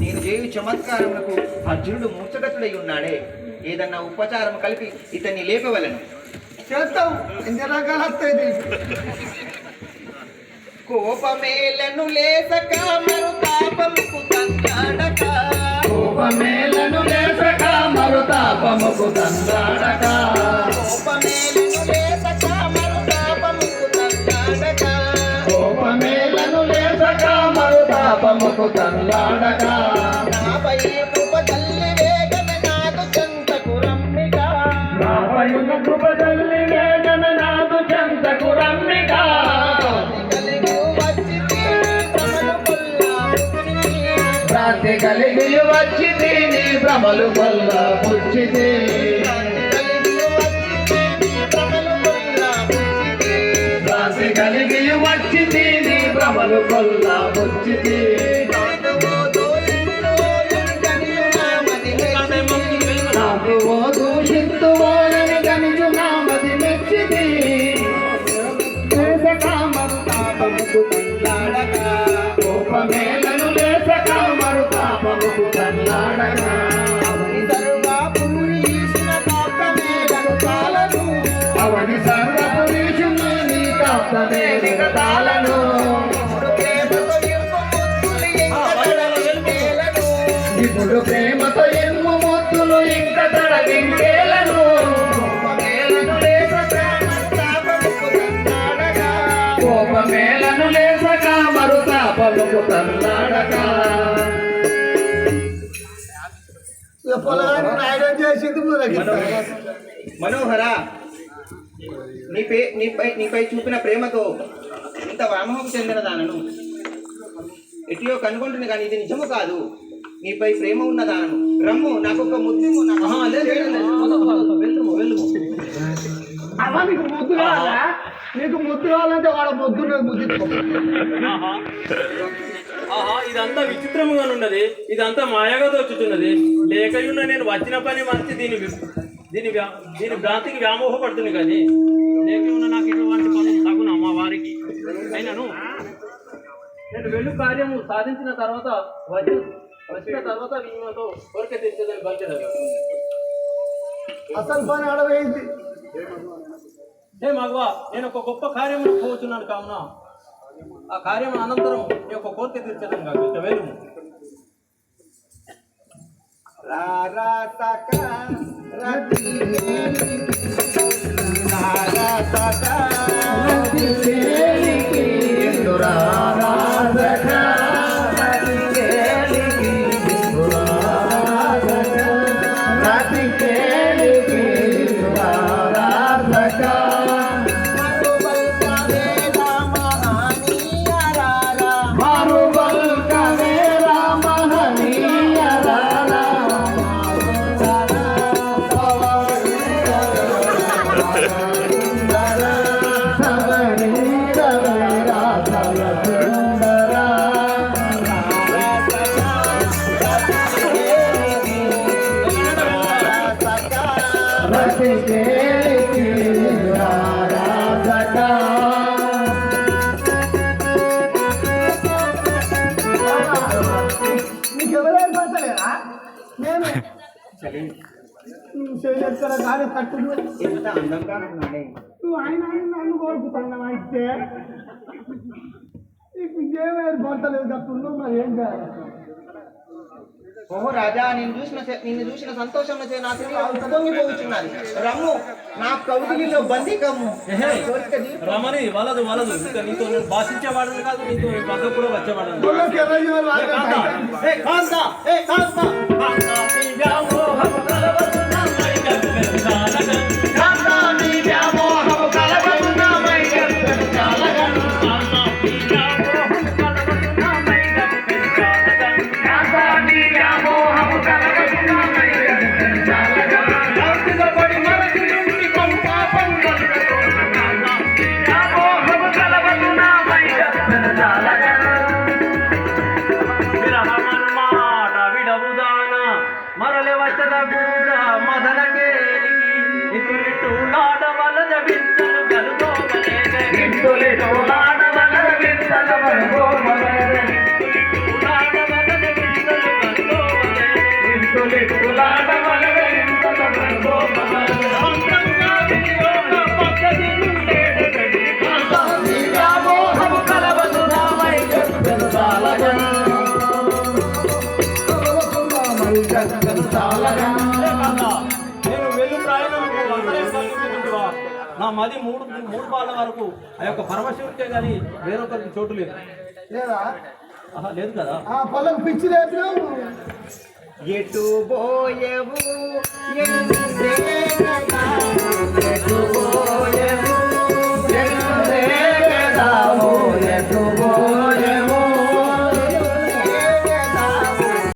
నేను చేయు చమత్కారములకు అర్జునుడు మూర్ఛగతుడై ఉన్నాడే. ఏదన్నా ఉపచారం కలిపి ఇతన్ని లేపవలను. చేస్తావు. ఎన్ని రకాలు వస్తాయి కోపమేలను లేసక మరు తాపముకు తంతాడక కోపమేలను లేసక మరుతాపముకు తందాడక కోపమేలను లేసక మరు తాపముకు తంతాడక కోపమేలను లేసక మరుతాపముకు తందాడక నాపై కృప తల్లి వేగన నాదు చెంతకు రమ్మిక నాపయున కృపదల్లి వేదన నాదు రాత్రి కలిగి వచ్చింది నీ భ్రమలు వల్ల పుచ్చితి రాత్రి కలిగి వచ్చింది నీ భ్రమలు వల్ల పుచ్చితి కోపమేలను ఇప్పుడు ప్రేమతో ఎన్ను మొత్తులు ఇంక తడవింకేలను మనోహర నీపై నీపై నీపై చూపిన ప్రేమతో ఇంత వ్యామోహం చెందిన దానను ఎటియో కనుగొంటుంది కానీ ఇది నిజము కాదు. నీపై ప్రేమ ఉన్న దానను. రమ్ము నాకు ఒక ముద్దు నీకు ముద్దు కావాలా? నీకు ముద్దు కావాలంటే వాడు ముద్దు ముద్దు. ఆహా ఇదంతా విచిత్రముగా ఉన్నది. ఇదంతా మాయగా దోచుతున్నది లేకయున్న నేను వచ్చిన పని మంచి దీని దీని దీని భ్రాంతికి వ్యామోహపడుతుంది కానీ లేకయున్న నాకు ఇటువంటి పనులు తగున మా వారికి? అయినను? నేను వెళ్ళు కార్యము సాధించిన తర్వాత వచ్చి వచ్చిన తర్వాత వీళ్ళతో కోరిక తెచ్చేదని బలిచేదాన్ని అసలు పని అడవేయింది హే మగవా నేను ఒక గొప్ప కార్యం పోతున్నాను కావున. ఆ కార్యం అనంతరం నీ యొక్క నీకు ఎవరైనా కానీ కట్టుడు నువ్వు ఆయన ఆయన నన్ను కోరుకుతున్నావు అయితే నీకు ఏమైనా పంటలేదు కట్టుడు మరి ఏం చేయాలి ఓహో రాజా నేను చూసిన సే- నిన్ను చూసిన సంతోషంలో చే నా తిరిగి పొంగిపోతున్నది రమ్ము నా కౌగిలిలో బందీకమ్ము ఏహే. కోరిక తీర్చు. రమణి వలదు వలదు ఇంకా నీతో నేను భాషించేవాడని కాదు నీతో ఈ పదం కూడా వచ్చేవాడని ఊళ్ళోకి ఎవరైనా వాళ్ళు ఏ కాంత, వాళ్ళకి ఏ కాంత, నేను నా మది మూడు మూడు పాల వరకు ఆ యొక్క పరమశివుడికే కానీ వేరొకరికి చోటు లేదు. లేదా? లేదు కదా? పొలం పిచ్చి లేదు. ఎటు పోయే